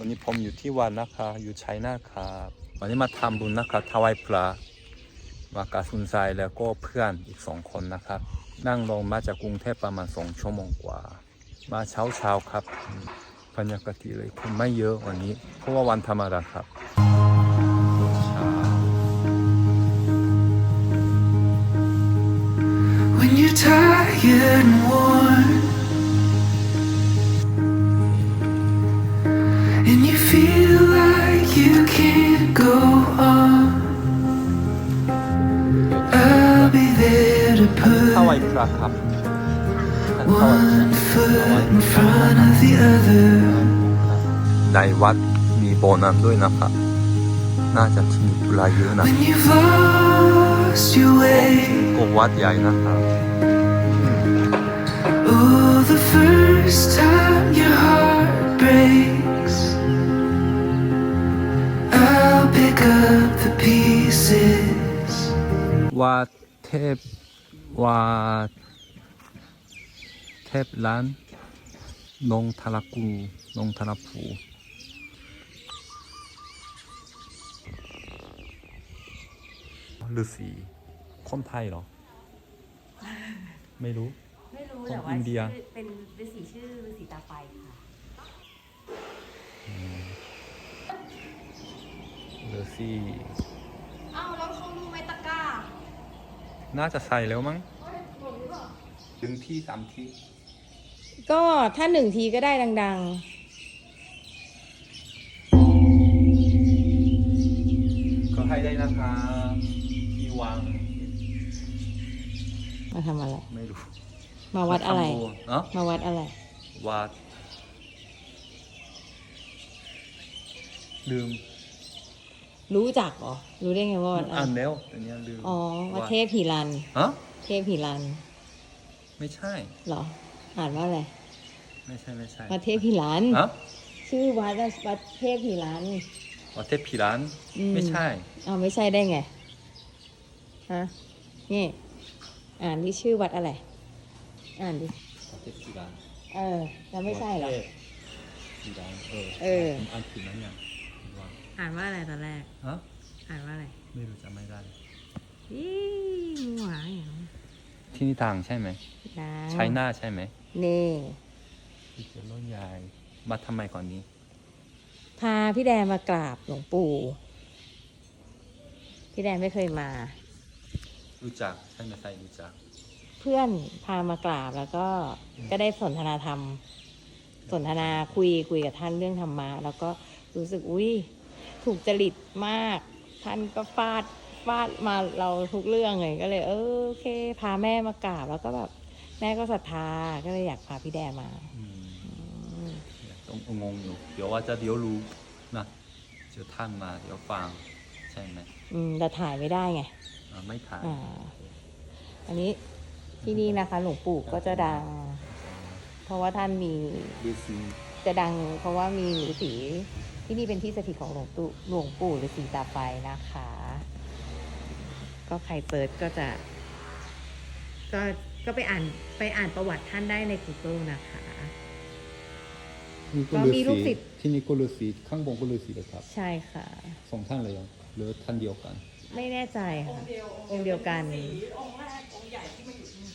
วันนี้ผมอยู่ที่วัดนะคะ อยู่ชัยนาทครับวันนี้มาทำบุญนะครับถวายพระมากาสุนใจแล้วก็เพื่อนอีกสองคนนะครับ นั่งลงมาจากกรุงเทพประมาณสองชั่วโมงกว่า มาเช้าเช้าๆครับบรรยากาศดีเลยคนไม่เยอะวันนี้ เพราะว่าวันธรรมดาครับ When you're tired and worn, you can't go on, I'll be there to ถวาย put พระครับท่านถวาย one foot in front of the other. ในวัดมีโบนัสด้วยนะครับ น่าจะที่นี่ปลาเยอะนะ When you've lost your way, ก็วัดใหญ่นะครับ oh, the first time your วัดเทพวัดเทพร้านนงทารากูนงทาราภูฤาษีคนไทยเหรอ ไม่รู้ ไม่รู้ของแต่ว่าอินเดียชื่อเป็นฤาษีชื่อฤาษีตาไฟค่ะฤาษี อ้าวแล้วเขารู้ไหมตะกร้า น่าจะใส่แล้วมั้งถึงที่สามที่ก็ถ้าหนึ่งทีก็ได้ดังก็ให้ได้นะคะที่วางๆมาทำอะไร ไม่รู้มาวัดอะไร ทำบุญเนาะมาวัดอะไร วัดลืม รู้จักเหรอ รู้ได้ไงว่าวัดอะอ่านไรแล้วแต่เนี้ยลืมอ๋อวัดเทพหิรัน ฮะเทพหิรันไม่ใช่ เหรอ อ่านว่าอะไรไม่ใช่ไม่ใช่วัดเทพหิรัน ฮะชื่อวัดอะวัดเทพหิรัน วัดเทพพิรานอืม ไม่ใช่อ้าวไม่ใช่ได้ไง ฮะ นี่ อ่านที่ชื่อวัดอะไร อ่านดิ วัดเทพพิรานเออ แล้วไม่ใช่เหรอ วัดเทพพิรานเออเออ ผมอ่านผิดนะเนี่ยว่า อ่านว่าอะไรตอนแรก ฮะอ่านว่าอะไรไม่รู้จำไม่ได้อีมัวอย่างที่นี่ทางใช่ไหมนะใช้หน้าใช่ไหมนี่ที่เจริญยายมาทำไมก่อนนี้ พาพี่แดนมากราบหลวงปู่ พี่แดนไม่เคยมา รู้จักใช่ไหมใครรู้จัก เพื่อนพามากราบแล้วก็ก็ได้สนทนาธรรม สนทนาคุยคุยกับท่านเรื่องธรรมะแล้วก็รู้สึกอุ้ย ถูกจริตมาก ท่านก็ฟาดฟาดมาเราทุกเรื่องเลยก็เลย เออโอเค พาแม่มากราบแล้วก็แบบแม่ก็ศรัทธาก็เลยอยากพาพี่แดนมาอืมอืมต้องงงอยู่ เดี๋ยวว่าจะเดี๋ยวรู้นะเจอท่านมาเดี๋ยวฟังใช่ไหมอืมแต่ถ่ายไม่ได้ไงอ่าไม่ถ่ายอ่าอันนี้ที่นี่นะคะ หลวงปู่ก็จะดัง เพราะว่าท่านมีดูซีจะดัง เพราะว่ามีฤาษี ที่นี่เป็นที่สถิตของหลวงปู่หลวงปู่ฤาษีตาไฟนะคะ ก็ใครเปิดก็จะ ก็ก็ไปอ่านไปอ่านประวัติท่านได้ใน Google นะคะ นี่ก็มีลูกศิษย์ ที่นี่ก็ฤาษีข้างบนก็ฤาษีเลยครับใช่ค่ะ สองท่านเลยเหรอหรือท่านเดียวกัน ไม่แน่ใจค่ะองค์เดียวกันองค์แรกองค์ใหญ่ที่มาอยู่ที่นี่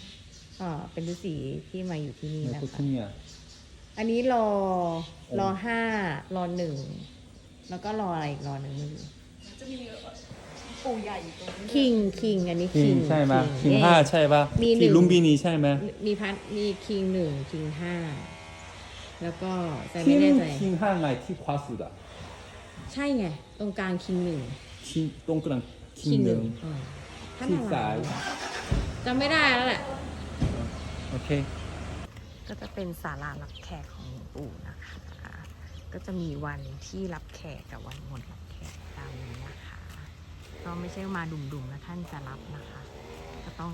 อ่าเป็นฤาษีที่มาอยู่ที่นี่แล้วนะก็คะ ที่เนี่ย อันนี้รอรอห้ารอหนึ่งแล้วก็รออะไรอีกรอหนึ่งไม่รู้จะมีปู่ใหญ่อยู่ตรงนี้คิงคิงอันนี้คิคิงง ใช่ไหมคิงเย้ห้าใช่ปะมีหนึ่ที่งลุมพินีใช่ไหมมีพัดมีคิงหนึ่งคิงห้าแล้วก็แต่คิไม่งแน่ใจคิงห้าไงที่ขวาสุดอะใช่ไงตรงกลางคิงหนึ่งคิงตรงกลางคิงหนึ่งอ่าท่านที่อะไรซ้ายจำไม่ได้แล้วแหละโอเค ก็จะเป็นศาลารับแขกของหลวงปู่นะคะ ก็จะมีวันที่รับแขกกับวันงดรับแขกตามนี้นะคะก็ไม่ใช่มาดุ่มๆแล้วท่านจะรับนะคะ ก็ต้อง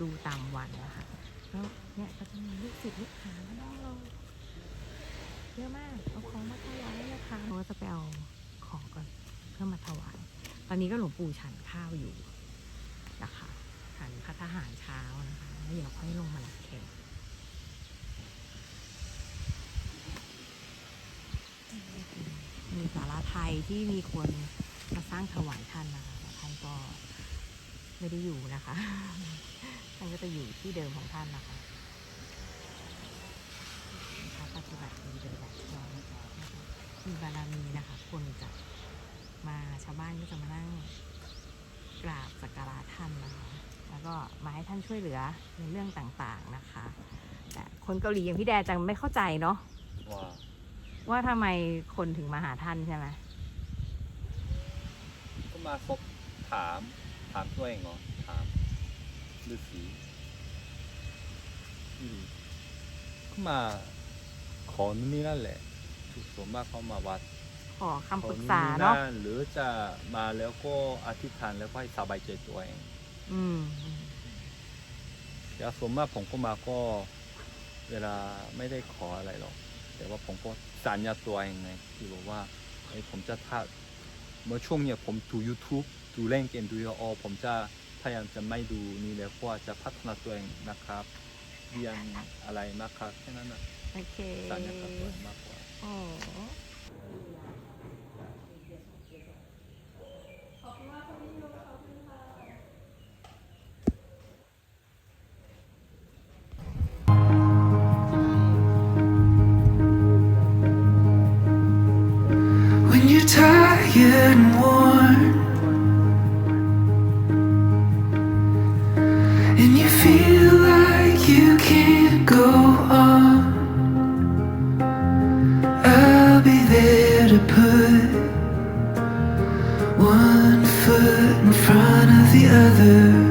ดูตามวันนะคะแล้วเนี่ยก็จะมีลูกศิษย์ลูกหามานั่งรอเยอะมากเอาของมาถวายนะคะเราก็จะไปเอาของก่อนเพื่อมาถวาย ตอนนี้ก็หลวงปู่ฉันข้าวอยู่นะคะฉันพัฒหารเช้านะคะแล้วเดี๋ยวค่อยลงมารับแขก มีศาลาไทยที่มีคนมาสร้างถวายท่านนะคะท่านก็ไม่ได้อยู่นะคะ ท่านก็จะอยู่ที่เดิมของท่านนะคะพระปฏิบัติดีเลยแบบเรานะคะมีบารมีนะคะ คนจะมาชาวบ้านก็จะมานั่งกราบสักการะท่านนะคะ แล้วก็มาให้ท่านช่วยเหลือในเรื่องต่างๆนะคะ แต่คนเกาหลีอย่างพี่แดจังไม่เข้าใจเนาะ ว่าว่าทำไมคนถึงมาหาท่านใช่ไหมก็มาซบถาม ถามตัวเองเหรอถามฤาษีอืมก็มาขอนู่นนี่นั่นแหละส่วนมากเขามาวัดขอคำขปอรึกนู่นษานี่เนาะนั่นหรือจะมาแล้วก็อธิษฐานแล้วก็ให้สบายใจตัวเองอืมแต่ส่วนมากผมก็มาก็ เวลาไม่ได้ขออะไรหรอก แต่ว่าผมก็สัญญาตัวเองไงที่บอกว่าเอ้ยผมจะถ้าเมื่อช่วงเนี้ยผมดู YouTube ดูเล่นเกมดูออผมจะพยายามจะไม่ดูนี่แล้วก็จะพัฒนาตัวเองนะครับ เรียนอะไรมากครับแค่นั้นนะโอเคสัญญากับตัวเองมากกว่าโอ้ and you feel like you can't go on, I'll be there to put one foot in front of the other.